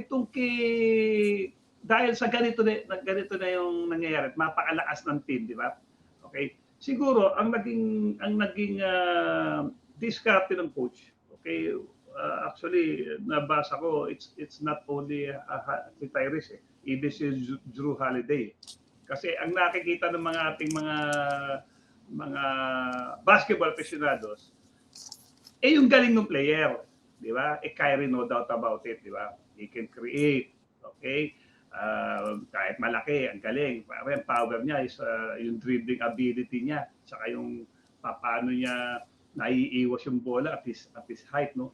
itong kay dahil sa ganito na, ganito na yung nangyayari, mapakalakas ng team, di ba? Okay? Siguro ang naging ang naging uh, diskarte ng coach. Okay? Uh, actually nabasa ko it's it's not only uh, si Tyrese eh. Even si Drew- Holiday. Kasi ang nakikita ng mga ating mga mga basketball aficionados eh yung galing ng player, di ba? Eh Kyrie no doubt about it, di ba? He can create, okay? Uh, kahit malaki, ang galing. Yung power niya is uh, yung dribbling ability niya, saka yung pa- paano niya naiiwas yung bola at his, at his height, no?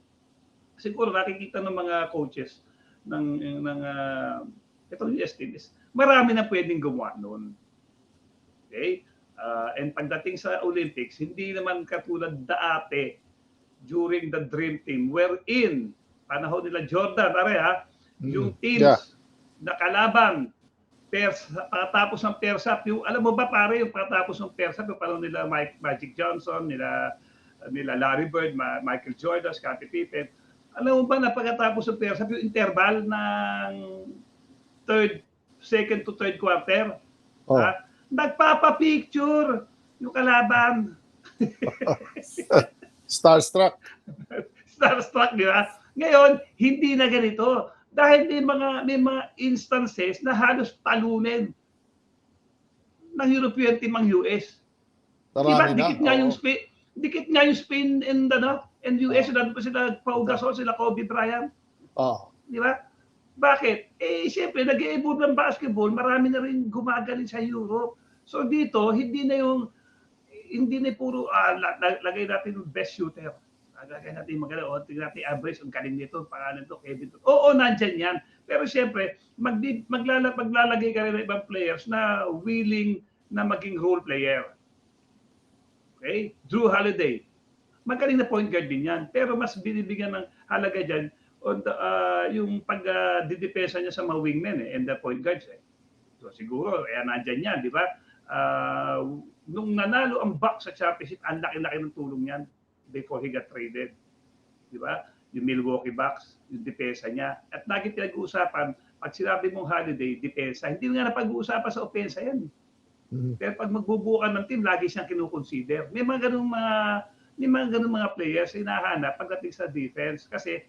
Siguro nakikita ng mga coaches ng ng uh, itong US team marami na pwedeng gumawa noon. Okay? Uh, and pagdating sa Olympics, hindi naman katulad dati during the Dream Team wherein panahon nila Jordan, are ha, yung teams Yeah. na kalaban pers pagkatapos ng Persap yung alam mo ba pare yung pagkatapos ng Persap yung panahon nila Mike Magic Johnson nila nila Larry Bird Ma- Michael Jordan Scottie Pippen alam mo ba na pagkatapos ng Persap yung interval ng third second to third quarter Oh. ha? nagpapa-picture yung kalaban Starstruck. starstruck, di ba? Ngayon, hindi na ganito. Dahil may mga, may mga instances na halos talunin ng European team ang US. Marami diba? na. Dikit nga yung Spain, dikit nga yung Spain and ano, and US, oh. pa sila Pau Gasol, sila Kobe Bryant, Oo. di ba? Bakit? Eh, siyempre, nag-evolve ng basketball, marami na rin gumagaling sa Europe. So dito, hindi na yung, hindi na puro, ah, la- la- lagay natin yung best shooter. Lagay natin maganda, o tingnan natin average, ang galing nito, pangalan to, Kevin. Oo, nandyan yan. Pero siyempre, mag maglala maglalagay ka rin ng ibang players na willing na maging role player. Okay? Drew Holiday. Magaling na point guard din yan. Pero mas binibigyan ng halaga dyan on the, ah, yung pag-didepensa niya sa mga wingmen eh, and the point guards. Eh. So siguro, eh, nandyan yan, di ba? Ah, nung nanalo ang Bucks sa championship, ang laki-laki ng tulong yan before he got traded. Di ba? Yung Milwaukee Bucks, yung depensa niya. At lagi pinag-uusapan, pag sinabi mong holiday, depensa, hindi nga napag-uusapan sa opensa yan. Mhm. Pero pag magbubuo ka ng team, lagi siyang kinukonsider. May mga ganung mga may mga ganung mga players na hinahanap pagdating sa defense kasi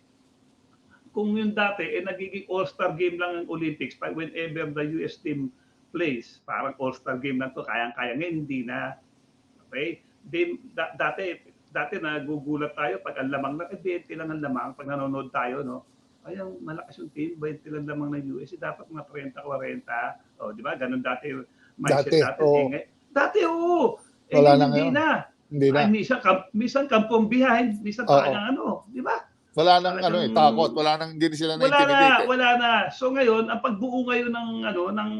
kung yung dati eh nagiging all-star game lang ang Olympics pag whenever the US team plays, parang all-star game lang to, kayang-kaya ngayon hindi na. Okay? Di, da, dati dati nagugulat tayo pag ang lamang na eh 20 lang ang lamang pag nanonood tayo no. Ay, ang malakas yung team, 20 lang lamang ng US, eh, dapat mga 30, 40. Oh, di ba? Ganun dati mindset Dati, dati. oo. Eh, dati, oo. Eh, Wala na hindi ngayon. na. Hindi na. Ay, minsan, kamp, minsan kampong behind, minsan Oo. talagang ano, di ba? Wala nang ano eh, takot. Wala nang hindi sila Wala na, eh. wala na. So ngayon, ang pagbuo ngayon ng ano ng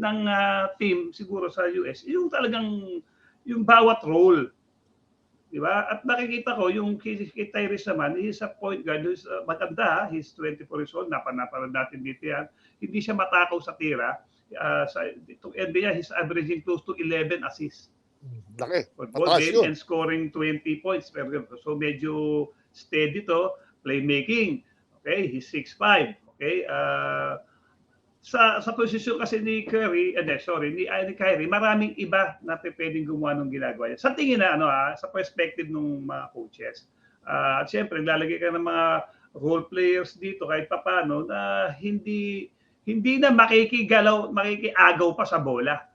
ng ah, team siguro sa US, yung talagang yung bawat role. Di ba? At nakikita ko yung kay, kay Tyrese naman, he's a point guard, he's uh, maganda, he's 24 years old, napanapanood natin dito yan. Hindi siya matakaw sa tira. Uh, sa itong NBA, he's averaging close to 11 assists Laki. football game yun. and scoring 20 points per game. So medyo steady to, playmaking. Okay, he's 6'5". Okay, uh, sa sa posisyon kasi ni Curry, eh, sorry, ni, ay, ni Kyrie, maraming iba na pwedeng gumawa ng ginagawa niya. Sa tingin na, ano ha, sa perspective ng mga coaches. Uh, at syempre, lalagay ka ng mga role players dito kahit papano na hindi hindi na makikigalaw, makikiagaw pa sa bola.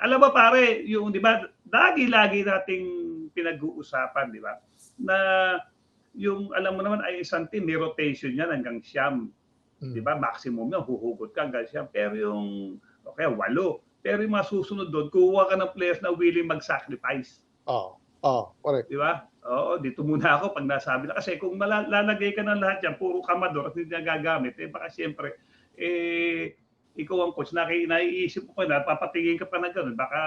Alam mo pare, yung 'di ba, lagi-lagi nating pinag-uusapan, 'di ba? Na yung alam mo naman ay isang team, may rotation yan hanggang siyam. Mm. Di ba? Maximum yan, huhugot ka hanggang siyam. Pero yung, okay, walo. Pero yung mga susunod doon, kuha ka ng players na willing mag-sacrifice. Oo. Oo. Correct. Di ba? Oo, dito muna ako pag nasabi na. Kasi kung mala- lalagay ka ng lahat yan, puro kamador at hindi na gagamit, eh baka siyempre, eh, ikaw ang coach, naki, naiisip pa na, papatingin ka pa na gano'n. Baka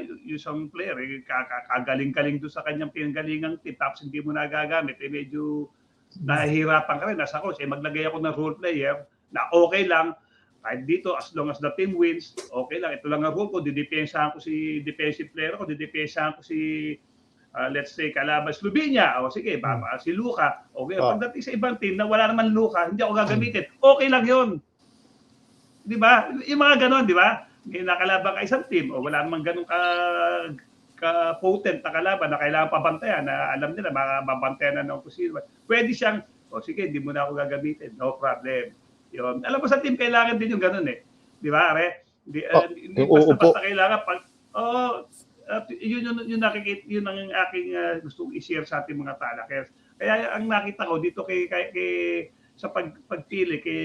yung isang player, eh, kagaling-galing doon sa kanyang pinanggalingang team, tapos hindi mo nagagamit, eh medyo nahihirapan ka rin. Nasa coach, eh maglagay ako ng role player na okay lang, kahit dito, as long as the team wins, okay lang. Ito lang ang role ko, didepensahan ko si defensive player ko, didepensahan ko si ah, let's say kalaban Slovenia o sige baba si Luka. Okay, Oh. pagdating sa ibang team na wala naman Luka hindi ako gagamitin okay lang yun. Di ba? Yung mga ganon di ba? May nakalaban ka isang team. O wala namang ganun ka ka potent na kalaban na kailangan pabantayan na alam nila makababantayan na ng kusino pwede siyang o sige hindi mo na ako gagamitin no problem. Yun. Alam mo sa team kailangan din yung ganun eh. Di ba are? Hindi, Oh, uh, hindi yung basta, uupo. basta kailangan pag oh at yun yun yun nakikita yun ang aking uh, gustong i-share sa ating mga talakers. Kaya ang nakita ko dito kay kay, kay sa pag, pagpili kay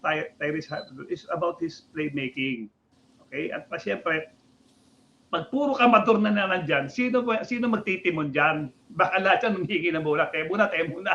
Ty- Tyrese Halliburton is about his playmaking. Okay? At pa siyempre pag puro kamator na na nandyan, sino, sino magtitimon dyan? Baka lahat yan humihingi ng bola. Tayo muna, tayo muna.